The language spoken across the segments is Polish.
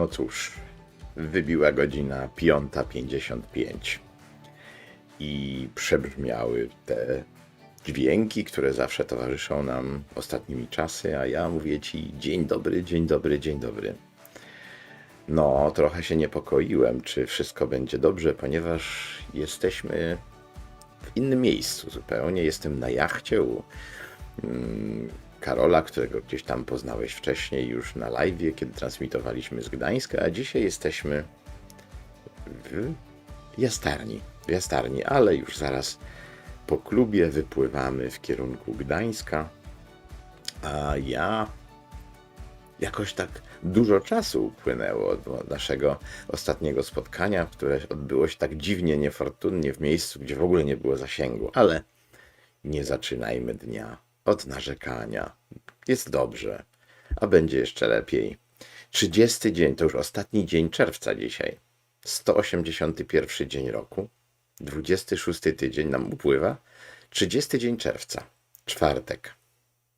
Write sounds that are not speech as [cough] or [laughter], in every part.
No cóż, wybiła godzina 5.55 i przebrzmiały te dźwięki, które zawsze towarzyszą nam ostatnimi czasy, a ja mówię Ci dzień dobry, dzień dobry, dzień dobry. No, trochę się niepokoiłem, czy wszystko będzie dobrze, ponieważ jesteśmy w innym miejscu zupełnie. Jestem na jachcie u mm, Karola, którego gdzieś tam poznałeś wcześniej już na live, kiedy transmitowaliśmy z Gdańska, a dzisiaj jesteśmy w Jastarni. W Jastarni, ale już zaraz po klubie wypływamy w kierunku Gdańska, a ja jakoś tak dużo czasu upłynęło od naszego ostatniego spotkania, które odbyło się tak dziwnie, niefortunnie w miejscu, gdzie w ogóle nie było zasięgu. Ale nie zaczynajmy dnia od narzekania. Jest dobrze, a będzie jeszcze lepiej. 30 dzień, to już ostatni dzień czerwca dzisiaj. 181 dzień roku. 26 tydzień nam upływa. 30 dzień czerwca. Czwartek.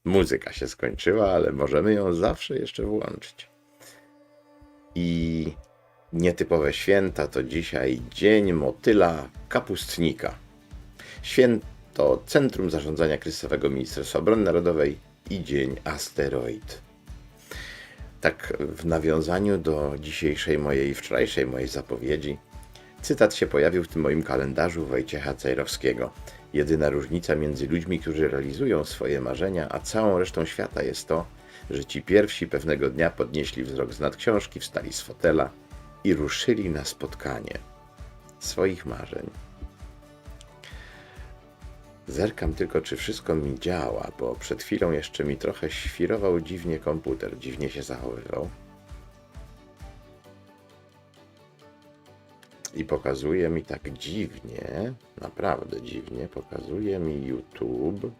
Muzyka się skończyła, ale możemy ją zawsze jeszcze włączyć. I nietypowe święta to dzisiaj Dzień Motyla Kapustnika. Święto Centrum Zarządzania Kryzysowego Ministerstwa Obrony Narodowej i Dzień Asteroid. Tak w nawiązaniu do dzisiejszej mojej, wczorajszej mojej zapowiedzi, cytat się pojawił w tym moim kalendarzu Wojciecha Cejrowskiego. Jedyna różnica między ludźmi, którzy realizują swoje marzenia, a całą resztą świata jest to, że ci pierwsi pewnego dnia podnieśli wzrok z nad książki, wstali z fotela i ruszyli na spotkanie swoich marzeń. Zerkam tylko, czy wszystko mi działa, bo przed chwilą jeszcze mi trochę świrował dziwnie komputer, dziwnie się zachowywał. I pokazuje mi tak dziwnie, naprawdę dziwnie, pokazuje mi YouTube,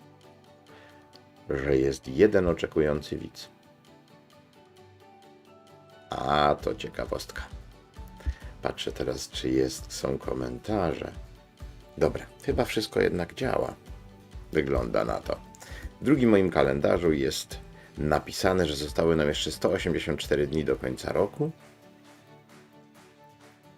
że jest jeden oczekujący widz. A, to ciekawostka. Patrzę teraz, czy jest, są komentarze. Dobra, chyba wszystko jednak działa. Wygląda na to. W drugim moim kalendarzu jest napisane, że zostały nam jeszcze 184 dni do końca roku.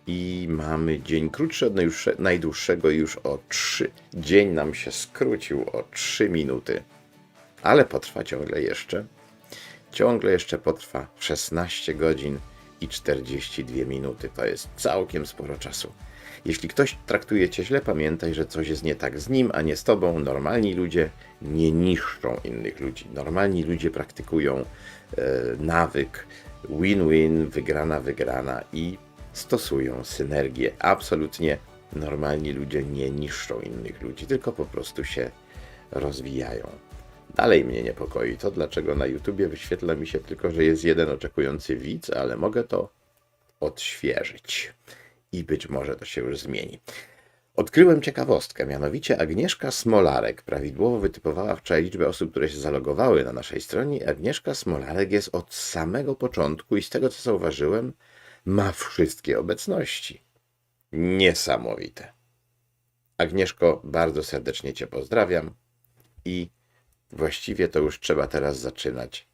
I mamy dzień krótszy od najdłuższe- najdłuższego już o 3. Dzień nam się skrócił o 3 minuty. Ale potrwa ciągle jeszcze. Ciągle jeszcze potrwa 16 godzin i 42 minuty. To jest całkiem sporo czasu. Jeśli ktoś traktuje cię źle, pamiętaj, że coś jest nie tak z nim, a nie z tobą. Normalni ludzie nie niszczą innych ludzi. Normalni ludzie praktykują e, nawyk win-win, wygrana, wygrana i stosują synergię. Absolutnie normalni ludzie nie niszczą innych ludzi, tylko po prostu się rozwijają. Dalej mnie niepokoi to, dlaczego na YouTubie wyświetla mi się tylko, że jest jeden oczekujący widz, ale mogę to odświeżyć i być może to się już zmieni. Odkryłem ciekawostkę, mianowicie Agnieszka Smolarek prawidłowo wytypowała wczoraj liczbę osób, które się zalogowały na naszej stronie. Agnieszka Smolarek jest od samego początku i z tego co zauważyłem, ma wszystkie obecności. Niesamowite. Agnieszko, bardzo serdecznie Cię pozdrawiam i właściwie to już trzeba teraz zaczynać.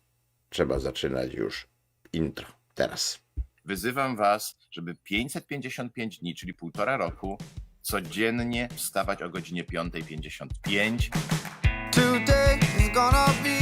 Trzeba zaczynać już intro. Teraz. Wyzywam Was, żeby 555 dni, czyli półtora roku, codziennie wstawać o godzinie 5.55. Today is gonna be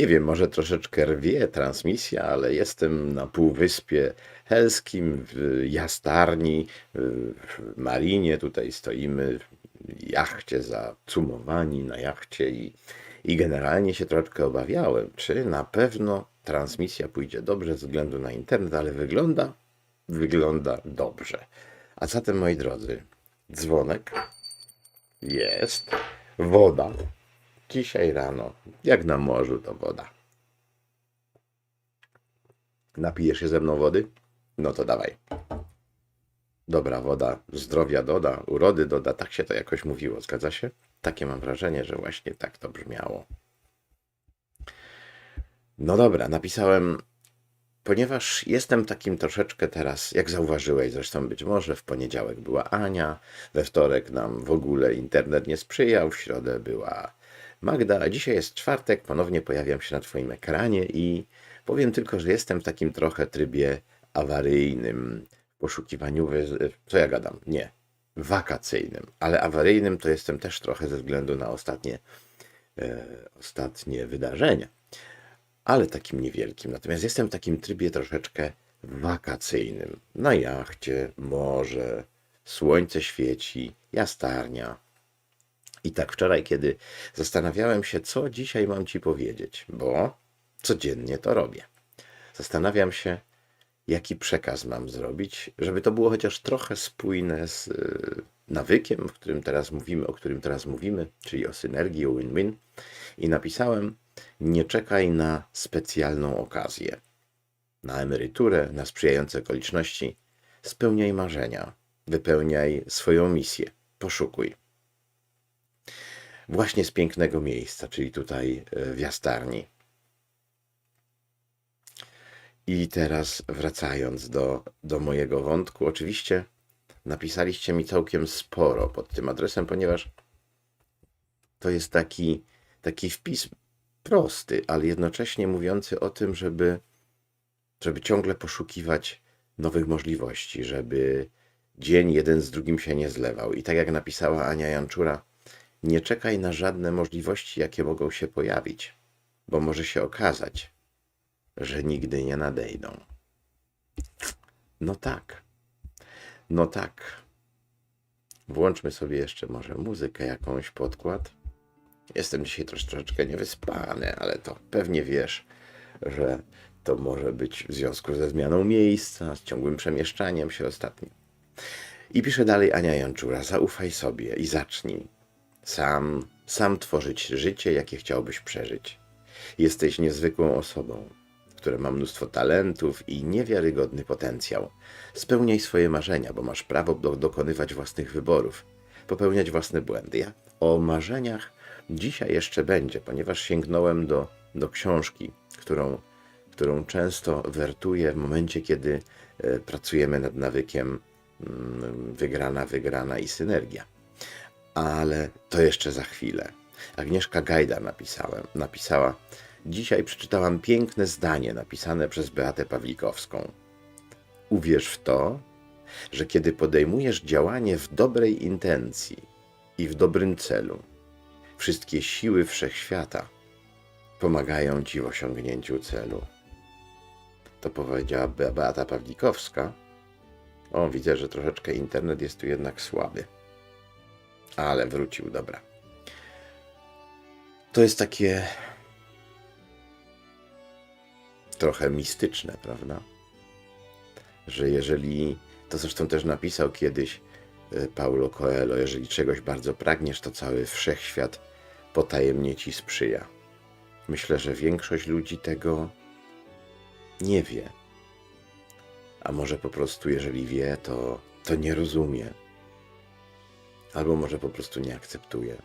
Nie wiem, może troszeczkę rwie transmisja, ale jestem na Półwyspie Helskim, w Jastarni, w Marinie. Tutaj stoimy w jachcie, zacumowani na jachcie i, i generalnie się troszeczkę obawiałem, czy na pewno transmisja pójdzie dobrze ze względu na internet, ale wygląda, wygląda dobrze. A zatem, moi drodzy, dzwonek jest, woda. Dzisiaj rano, jak na morzu, to woda. Napijesz się ze mną wody? No to dawaj. Dobra woda, zdrowia doda, urody doda, tak się to jakoś mówiło, zgadza się? Takie mam wrażenie, że właśnie tak to brzmiało. No dobra, napisałem, ponieważ jestem takim troszeczkę teraz, jak zauważyłeś zresztą być może, w poniedziałek była Ania, we wtorek nam w ogóle internet nie sprzyjał, w środę była Magda, dzisiaj jest czwartek, ponownie pojawiam się na Twoim ekranie i powiem tylko, że jestem w takim trochę trybie awaryjnym, poszukiwaniu, co ja gadam? Nie, wakacyjnym, ale awaryjnym to jestem też trochę ze względu na ostatnie, e, ostatnie wydarzenia, ale takim niewielkim. Natomiast jestem w takim trybie troszeczkę wakacyjnym. Na jachcie, morze, słońce świeci, jastarnia. I tak wczoraj, kiedy zastanawiałem się, co dzisiaj mam ci powiedzieć, bo codziennie to robię. Zastanawiam się, jaki przekaz mam zrobić, żeby to było chociaż trochę spójne z y, nawykiem, w którym teraz mówimy, o którym teraz mówimy, czyli o synergii, o win-win. I napisałem: Nie czekaj na specjalną okazję, na emeryturę, na sprzyjające okoliczności. Spełniaj marzenia, wypełniaj swoją misję, poszukuj. Właśnie z pięknego miejsca, czyli tutaj y, w jastarni. I teraz wracając do, do mojego wątku, oczywiście napisaliście mi całkiem sporo pod tym adresem, ponieważ to jest taki, taki wpis prosty, ale jednocześnie mówiący o tym, żeby, żeby ciągle poszukiwać nowych możliwości, żeby dzień jeden z drugim się nie zlewał. I tak jak napisała Ania Janczura, nie czekaj na żadne możliwości, jakie mogą się pojawić, bo może się okazać, że nigdy nie nadejdą. No tak. No tak. Włączmy sobie jeszcze może muzykę, jakąś podkład. Jestem dzisiaj trosz, troszeczkę niewyspany, ale to pewnie wiesz, że to może być w związku ze zmianą miejsca, z ciągłym przemieszczaniem się ostatnim. I pisze dalej Ania Janczura, zaufaj sobie i zacznij. Sam, sam tworzyć życie, jakie chciałbyś przeżyć. Jesteś niezwykłą osobą, która ma mnóstwo talentów i niewiarygodny potencjał. Spełniaj swoje marzenia, bo masz prawo do, dokonywać własnych wyborów, popełniać własne błędy. Ja o marzeniach dzisiaj jeszcze będzie, ponieważ sięgnąłem do, do książki, którą, którą często wertuję w momencie, kiedy e, pracujemy nad nawykiem mm, wygrana, wygrana i synergia. Ale to jeszcze za chwilę. Agnieszka Gajda napisałem, napisała Dzisiaj przeczytałam piękne zdanie napisane przez Beatę Pawlikowską. Uwierz w to, że kiedy podejmujesz działanie w dobrej intencji i w dobrym celu, wszystkie siły wszechświata pomagają ci w osiągnięciu celu. To powiedziała Be- Beata Pawlikowska. O, widzę, że troszeczkę internet jest tu jednak słaby. Ale wrócił, dobra. To jest takie trochę mistyczne, prawda? Że jeżeli, to zresztą też napisał kiedyś y, Paulo Coelho, jeżeli czegoś bardzo pragniesz, to cały wszechświat potajemnie ci sprzyja. Myślę, że większość ludzi tego nie wie. A może po prostu, jeżeli wie, to, to nie rozumie. Albo może po prostu nie akceptuje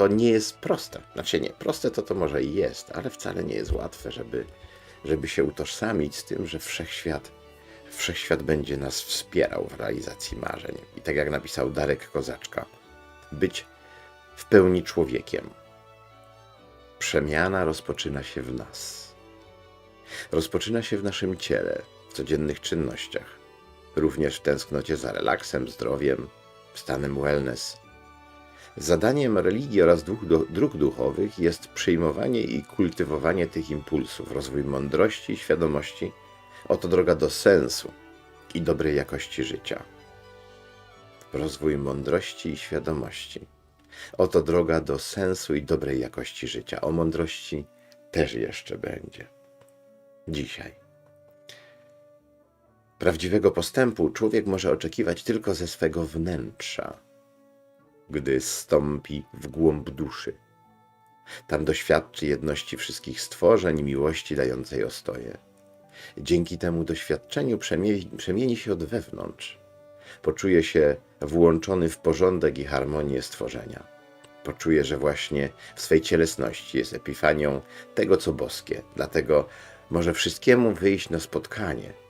to nie jest proste. Znaczy nie, proste to to może i jest, ale wcale nie jest łatwe, żeby, żeby się utożsamić z tym, że wszechświat, wszechświat będzie nas wspierał w realizacji marzeń. I tak jak napisał Darek Kozaczka, być w pełni człowiekiem. Przemiana rozpoczyna się w nas. Rozpoczyna się w naszym ciele, w codziennych czynnościach, również w tęsknocie za relaksem, zdrowiem, stanem wellness – Zadaniem religii oraz dróg, duchowych jest przyjmowanie i kultywowanie tych impulsów, rozwój mądrości i świadomości. Oto droga do sensu i dobrej jakości życia. Rozwój mądrości i świadomości. Oto droga do sensu i dobrej jakości życia. O mądrości też jeszcze będzie. Dzisiaj. Prawdziwego postępu człowiek może oczekiwać tylko ze swego wnętrza, gdy stąpi w głąb duszy. Tam doświadczy jedności wszystkich stworzeń miłości dającej ostoję. Dzięki temu doświadczeniu przemieni, przemieni się od wewnątrz. Poczuje się włączony w porządek i harmonię stworzenia. Poczuje, że właśnie w swej cielesności jest epifanią tego, co boskie. Dlatego może wszystkiemu wyjść na spotkanie.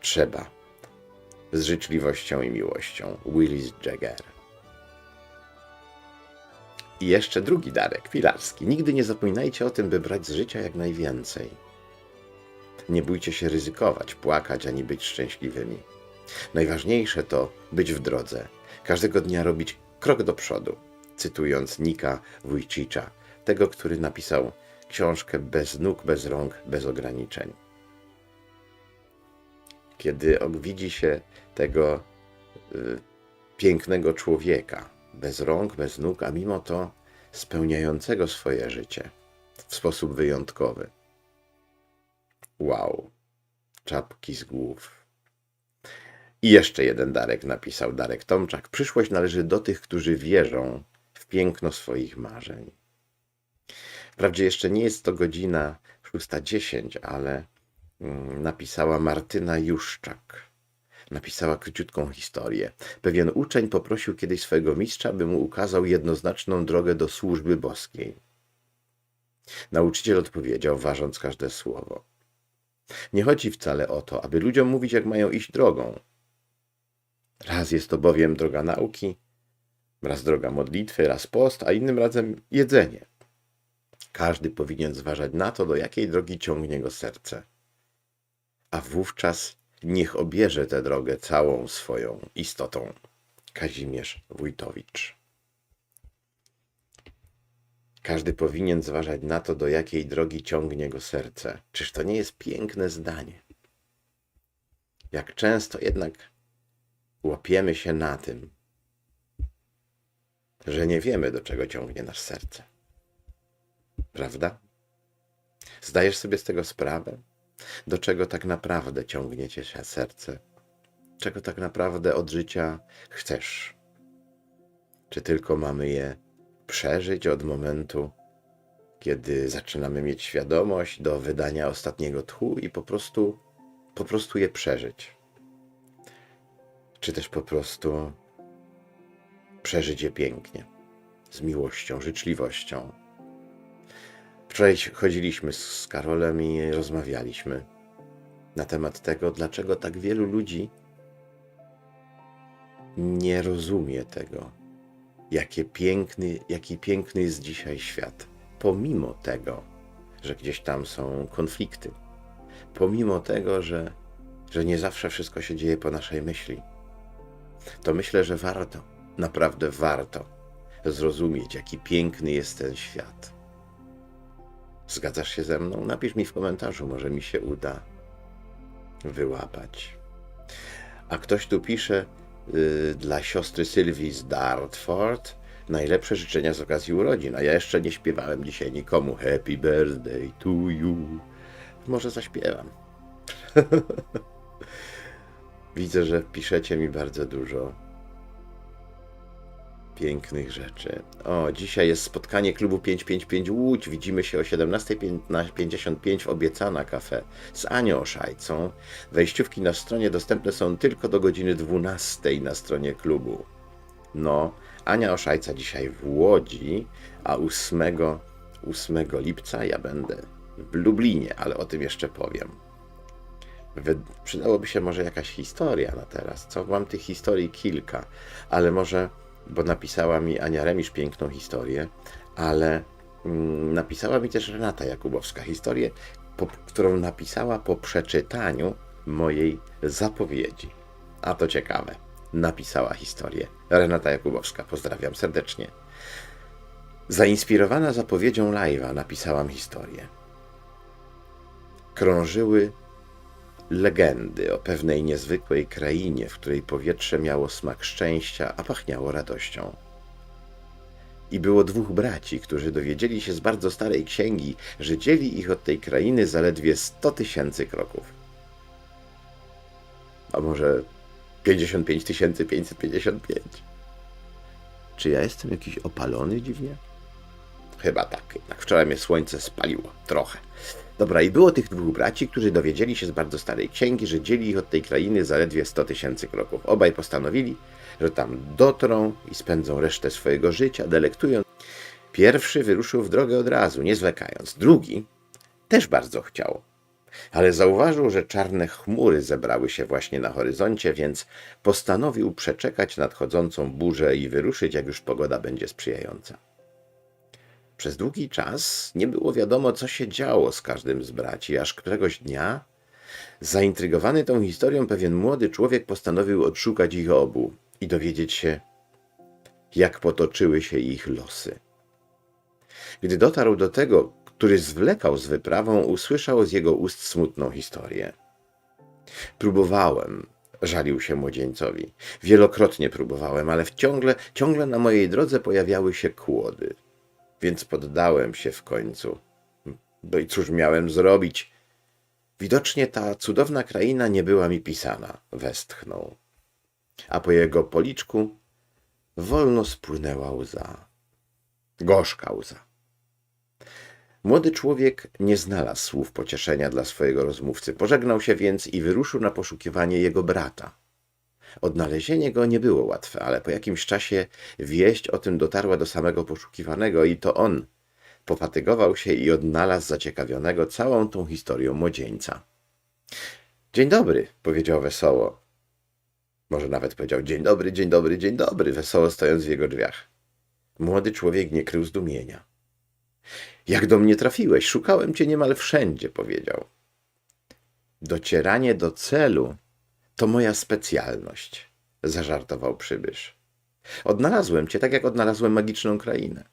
Trzeba. Z życzliwością i miłością. Willis Jagger. I jeszcze drugi darek, filarski. Nigdy nie zapominajcie o tym, by brać z życia jak najwięcej. Nie bójcie się ryzykować, płakać ani być szczęśliwymi. Najważniejsze to być w drodze. Każdego dnia robić krok do przodu. Cytując Nika Wójcicza, tego, który napisał książkę Bez nóg, bez rąk, bez ograniczeń. Kiedy og- widzi się tego y, pięknego człowieka, bez rąk, bez nóg, a mimo to spełniającego swoje życie w sposób wyjątkowy. Wow, czapki z głów. I jeszcze jeden Darek napisał, Darek Tomczak. Przyszłość należy do tych, którzy wierzą w piękno swoich marzeń. Wprawdzie jeszcze nie jest to godzina 6.10, ale napisała Martyna Juszczak. Napisała króciutką historię. Pewien uczeń poprosił kiedyś swojego mistrza, by mu ukazał jednoznaczną drogę do służby boskiej. Nauczyciel odpowiedział, ważąc każde słowo. Nie chodzi wcale o to, aby ludziom mówić, jak mają iść drogą. Raz jest to bowiem droga nauki, raz droga modlitwy, raz post, a innym razem jedzenie. Każdy powinien zważać na to, do jakiej drogi ciągnie go serce. A wówczas niech obierze tę drogę całą swoją istotą. Kazimierz Wójtowicz. Każdy powinien zważać na to, do jakiej drogi ciągnie go serce. Czyż to nie jest piękne zdanie? Jak często jednak łapiemy się na tym, że nie wiemy, do czego ciągnie nasz serce. Prawda? Zdajesz sobie z tego sprawę? Do czego tak naprawdę ciągnie cię się serce? Czego tak naprawdę od życia chcesz? Czy tylko mamy je przeżyć od momentu, kiedy zaczynamy mieć świadomość do wydania ostatniego tchu i po prostu, po prostu je przeżyć? Czy też po prostu przeżyć je pięknie, z miłością, życzliwością? Wczoraj chodziliśmy z Karolem i rozmawialiśmy na temat tego, dlaczego tak wielu ludzi nie rozumie tego, jakie piękny, jaki piękny jest dzisiaj świat, pomimo tego, że gdzieś tam są konflikty, pomimo tego, że, że nie zawsze wszystko się dzieje po naszej myśli, to myślę, że warto, naprawdę warto zrozumieć, jaki piękny jest ten świat. Zgadzasz się ze mną? Napisz mi w komentarzu, może mi się uda wyłapać. A ktoś tu pisze y, dla siostry Sylwii z Dartford najlepsze życzenia z okazji urodzin, a ja jeszcze nie śpiewałem dzisiaj nikomu Happy Birthday to you. Może zaśpiewam. [laughs] Widzę, że piszecie mi bardzo dużo pięknych rzeczy. O, dzisiaj jest spotkanie klubu 555 Łódź. Widzimy się o 17.55 w Obiecana Cafe z Anią Szajcą. Wejściówki na stronie dostępne są tylko do godziny 12 na stronie klubu. No, Ania Oszajca dzisiaj w Łodzi, a 8, 8 lipca ja będę w Lublinie, ale o tym jeszcze powiem. Przydałoby się może jakaś historia na teraz. Co? Mam tych historii kilka, ale może, bo napisała mi Ania Remisz piękną historię, ale mm, napisała mi też Renata Jakubowska historię, po, którą napisała po przeczytaniu mojej zapowiedzi. A to ciekawe. Napisała historię. Renata Jakubowska, pozdrawiam serdecznie. Zainspirowana zapowiedzią live'a napisałam historię. Krążyły legendy o pewnej niezwykłej krainie, w której powietrze miało smak szczęścia, a pachniało radością. I było dwóch braci, którzy dowiedzieli się z bardzo starej księgi, że dzieli ich od tej krainy zaledwie 100 tysięcy kroków. A może 55 555? Czy ja jestem jakiś opalony dziwnie? Chyba tak, jednak wczoraj mnie słońce spaliło. Trochę. Dobra, i było tych dwóch braci, którzy dowiedzieli się z bardzo starej księgi, że dzieli ich od tej krainy zaledwie 100 tysięcy kroków. Obaj postanowili, że tam dotrą i spędzą resztę swojego życia, delektując. Pierwszy wyruszył w drogę od razu, nie zwlekając. Drugi też bardzo chciał, ale zauważył, że czarne chmury zebrały się właśnie na horyzoncie, więc postanowił przeczekać nadchodzącą burzę i wyruszyć, jak już pogoda będzie sprzyjająca. Przez długi czas nie było wiadomo, co się działo z każdym z braci, aż któregoś dnia, zaintrygowany tą historią, pewien młody człowiek postanowił odszukać ich obu i dowiedzieć się, jak potoczyły się ich losy. Gdy dotarł do tego, który zwlekał z wyprawą, usłyszał z jego ust smutną historię. Próbowałem, żalił się młodzieńcowi. Wielokrotnie próbowałem, ale ciągle, ciągle na mojej drodze pojawiały się kłody. Więc poddałem się w końcu. No i cóż miałem zrobić? Widocznie ta cudowna kraina nie była mi pisana, westchnął. A po jego policzku wolno spłynęła łza. Gorzka łza. Młody człowiek nie znalazł słów pocieszenia dla swojego rozmówcy. Pożegnał się więc i wyruszył na poszukiwanie jego brata. Odnalezienie go nie było łatwe, ale po jakimś czasie wieść o tym dotarła do samego poszukiwanego i to on pofatygował się i odnalazł zaciekawionego całą tą historią młodzieńca. Dzień dobry, powiedział wesoło. Może nawet powiedział dzień dobry, dzień dobry, dzień dobry, wesoło stojąc w jego drzwiach. Młody człowiek nie krył zdumienia. Jak do mnie trafiłeś? Szukałem cię niemal wszędzie, powiedział. Docieranie do celu to moja specjalność, zażartował przybysz. Odnalazłem cię tak, jak odnalazłem magiczną krainę.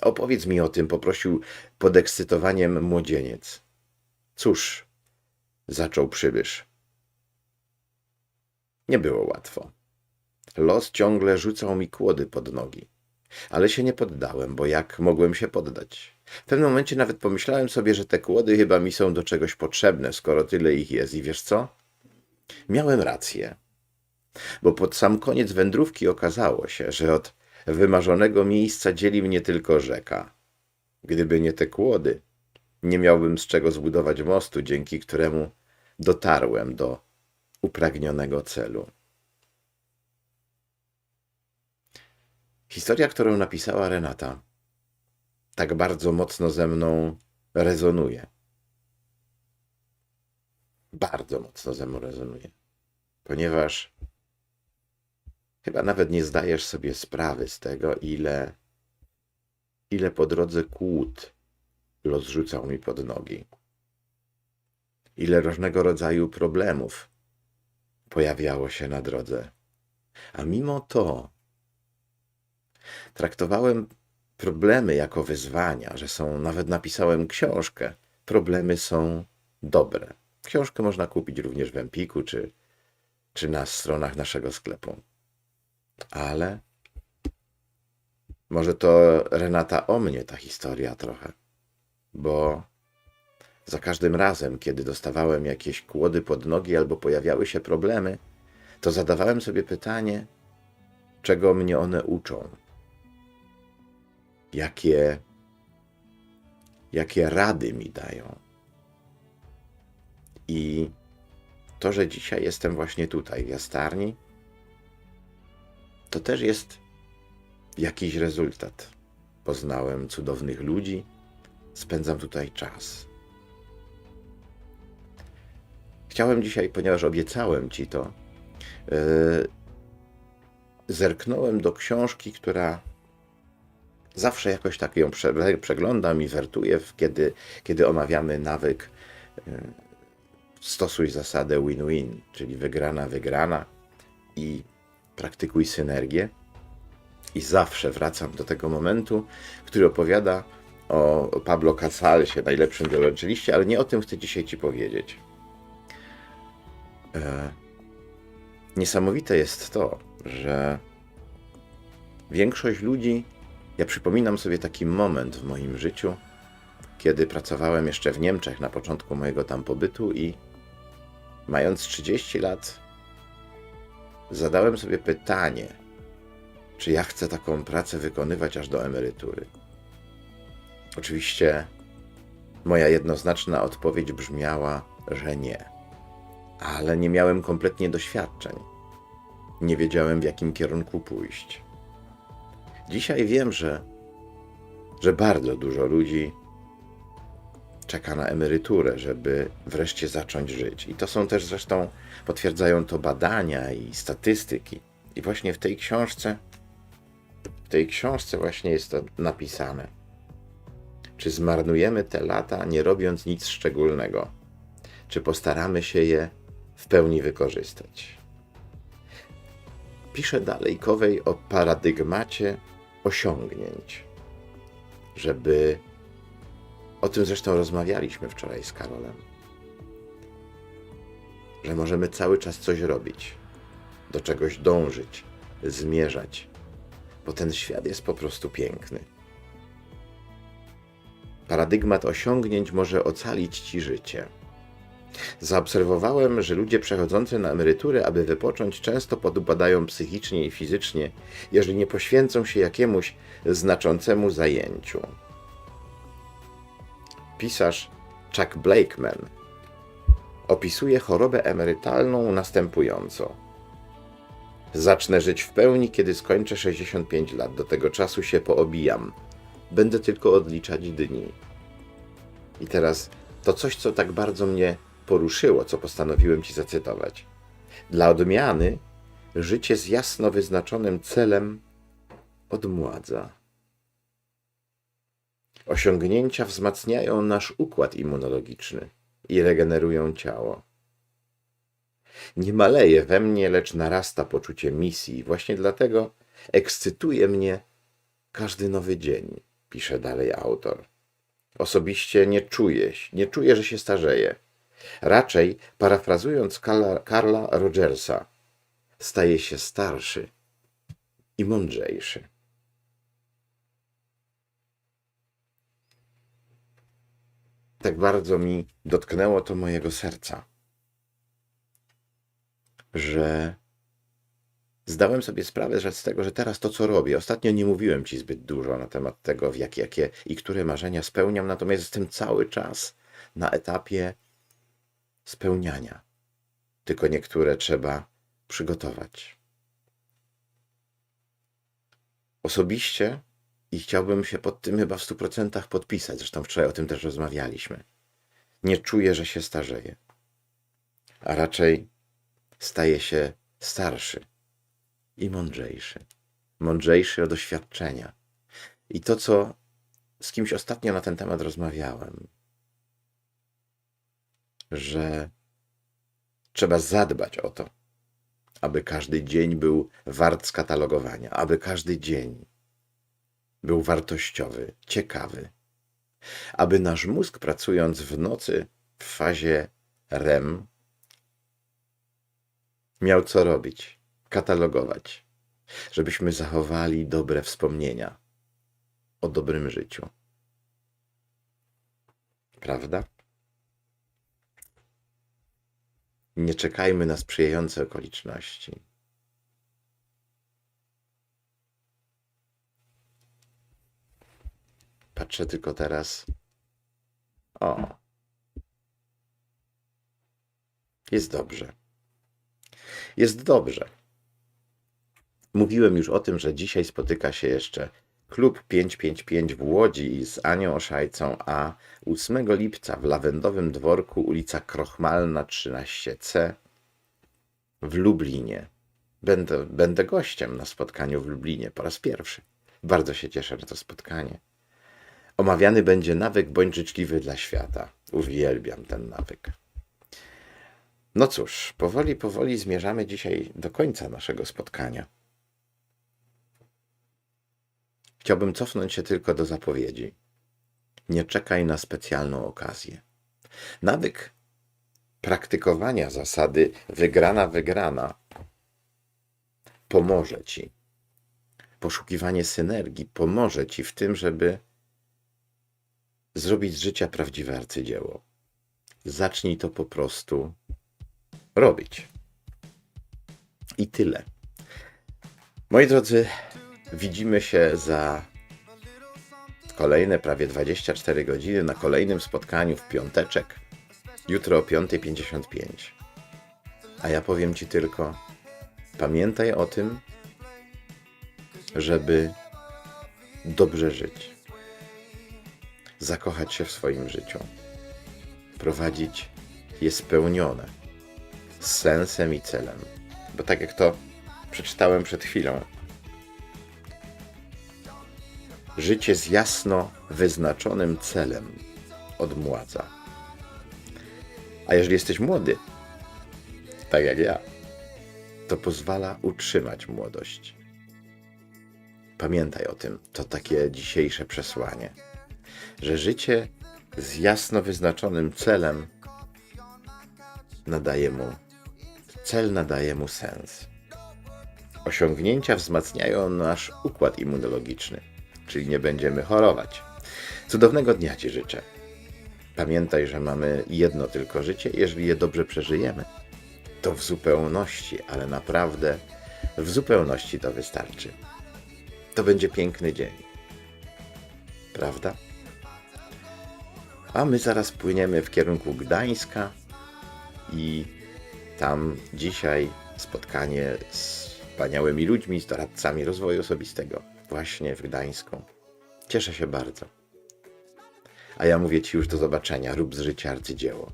Opowiedz mi o tym, poprosił podekscytowaniem młodzieniec. Cóż, zaczął przybysz. Nie było łatwo. Los ciągle rzucał mi kłody pod nogi. Ale się nie poddałem, bo jak mogłem się poddać? W pewnym momencie nawet pomyślałem sobie, że te kłody chyba mi są do czegoś potrzebne, skoro tyle ich jest. I wiesz co? Miałem rację. Bo pod sam koniec wędrówki okazało się, że od wymarzonego miejsca dzieli mnie tylko rzeka. Gdyby nie te kłody, nie miałbym z czego zbudować mostu, dzięki któremu dotarłem do upragnionego celu. Historia, którą napisała Renata, tak bardzo mocno ze mną rezonuje. Bardzo mocno ze mną rezonuje, ponieważ chyba nawet nie zdajesz sobie sprawy z tego, ile, ile po drodze kłód los rzucał mi pod nogi. Ile różnego rodzaju problemów pojawiało się na drodze. A mimo to traktowałem problemy jako wyzwania, że są, nawet napisałem książkę. Problemy są dobre. Książkę można kupić również w Empiku czy, czy na stronach naszego sklepu. Ale może to Renata o mnie ta historia trochę, bo za każdym razem, kiedy dostawałem jakieś kłody pod nogi albo pojawiały się problemy, to zadawałem sobie pytanie, czego mnie one uczą jakie, jakie rady mi dają. I to, że dzisiaj jestem właśnie tutaj, w jastarni, to też jest jakiś rezultat. Poznałem cudownych ludzi, spędzam tutaj czas. Chciałem dzisiaj, ponieważ obiecałem ci to, yy, zerknąłem do książki, która zawsze jakoś tak ją prze- przeglądam i wertuję, kiedy, kiedy omawiamy nawyk. y, Stosuj zasadę win-win, czyli wygrana, wygrana i praktykuj synergię. I zawsze wracam do tego momentu, który opowiada o Pablo Casalsie, najlepszym wiolonczeliście, ale nie o tym chcę dzisiaj Ci powiedzieć. E, niesamowite jest to, że większość ludzi Ja przypominam sobie taki moment w moim życiu, kiedy pracowałem jeszcze w Niemczech na początku mojego tam pobytu i mając 30 lat, zadałem sobie pytanie, czy ja chcę taką pracę wykonywać aż do emerytury. Oczywiście moja jednoznaczna odpowiedź brzmiała, że nie. Ale nie miałem kompletnie doświadczeń. Nie wiedziałem, w jakim kierunku pójść. Dzisiaj wiem, że, że bardzo dużo ludzi czeka na emeryturę, żeby wreszcie zacząć żyć. I to są też zresztą, potwierdzają to badania i statystyki. I właśnie w tej książce, w tej książce właśnie jest to napisane. Czy zmarnujemy te lata, nie robiąc nic szczególnego? Czy postaramy się je w pełni wykorzystać? Pisze dalej Kowej o paradygmacie osiągnięć, żeby o tym zresztą rozmawialiśmy wczoraj z Karolem. Że możemy cały czas coś robić, do czegoś dążyć, zmierzać, bo ten świat jest po prostu piękny. Paradygmat osiągnięć może ocalić ci życie. Zaobserwowałem, że ludzie przechodzący na emeryturę, aby wypocząć, często podupadają psychicznie i fizycznie, jeżeli nie poświęcą się jakiemuś znaczącemu zajęciu pisarz Chuck Blakeman opisuje chorobę emerytalną następująco. Zacznę żyć w pełni, kiedy skończę 65 lat. Do tego czasu się poobijam. Będę tylko odliczać dni. I teraz to coś, co tak bardzo mnie poruszyło, co postanowiłem ci zacytować. Dla odmiany życie z jasno wyznaczonym celem odmładza. Osiągnięcia wzmacniają nasz układ immunologiczny i regenerują ciało. Nie maleje we mnie, lecz narasta poczucie misji. Właśnie dlatego ekscytuje mnie każdy nowy dzień, pisze dalej autor. Osobiście nie czuję, nie czuję, że się starzeję. Raczej, parafrazując Karla Rogersa, staje się starszy i mądrzejszy. Tak bardzo mi dotknęło to mojego serca, że zdałem sobie sprawę że z tego, że teraz to, co robię, ostatnio nie mówiłem ci zbyt dużo na temat tego, w jakie, jakie i które marzenia spełniam, natomiast jestem cały czas na etapie spełniania. Tylko niektóre trzeba przygotować. Osobiście i chciałbym się pod tym chyba w stu procentach podpisać. Zresztą wczoraj o tym też rozmawialiśmy. Nie czuję, że się starzeję, a raczej staję się starszy i mądrzejszy. Mądrzejszy od doświadczenia. I to, co z kimś ostatnio na ten temat rozmawiałem, że trzeba zadbać o to, aby każdy dzień był wart skatalogowania, aby każdy dzień był wartościowy, ciekawy. Aby nasz mózg pracując w nocy w fazie REM miał co robić, katalogować, żebyśmy zachowali dobre wspomnienia o dobrym życiu. Prawda? Nie czekajmy na sprzyjające okoliczności. Patrzę tylko teraz. O. Jest dobrze. Jest dobrze. Mówiłem już o tym, że dzisiaj spotyka się jeszcze Klub 555 w Łodzi z Anią Oszajcą, a 8 lipca w Lawendowym Dworku ulica Krochmalna 13C w Lublinie. Będę, będę gościem na spotkaniu w Lublinie po raz pierwszy. Bardzo się cieszę na to spotkanie. Omawiany będzie nawyk bądź życzliwy dla świata. Uwielbiam ten nawyk. No cóż, powoli, powoli zmierzamy dzisiaj do końca naszego spotkania. Chciałbym cofnąć się tylko do zapowiedzi. Nie czekaj na specjalną okazję. Nawyk praktykowania zasady wygrana, wygrana pomoże ci poszukiwanie synergii pomoże ci w tym, żeby zrobić z życia prawdziwe arcydzieło. Zacznij to po prostu robić. I tyle. Moi drodzy, widzimy się za kolejne prawie 24 godziny na kolejnym spotkaniu w piąteczek. Jutro o 5.55. A ja powiem Ci tylko, pamiętaj o tym, żeby dobrze żyć, zakochać się w swoim życiu, prowadzić je spełnione, z sensem i celem. Bo tak jak to przeczytałem przed chwilą, życie z jasno wyznaczonym celem odmładza. A jeżeli jesteś młody, tak jak ja, to pozwala utrzymać młodość. Pamiętaj o tym, to takie dzisiejsze przesłanie, że życie z jasno wyznaczonym celem nadaje mu, cel nadaje mu sens. Osiągnięcia wzmacniają nasz układ immunologiczny, czyli nie będziemy chorować. Cudownego dnia Ci życzę. Pamiętaj, że mamy jedno tylko życie, jeżeli je dobrze przeżyjemy, to w zupełności, ale naprawdę w zupełności to wystarczy. To będzie piękny dzień. Prawda? A my zaraz płyniemy w kierunku Gdańska i tam dzisiaj spotkanie z wspaniałymi ludźmi, z doradcami rozwoju osobistego, właśnie w Gdańsku. Cieszę się bardzo. A ja mówię Ci już do zobaczenia. Rób z życia arcydzieło.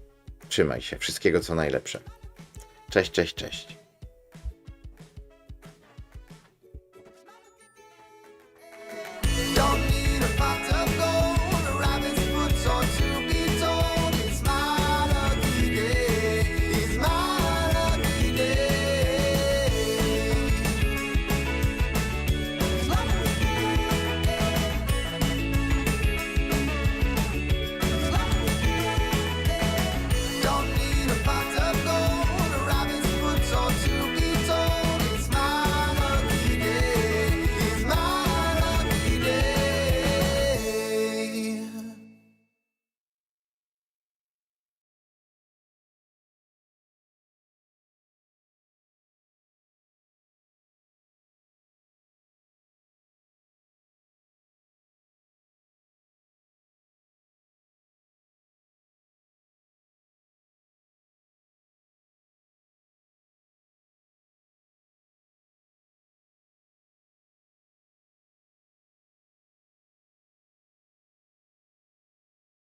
Trzymaj się. Wszystkiego co najlepsze. Cześć, cześć, cześć.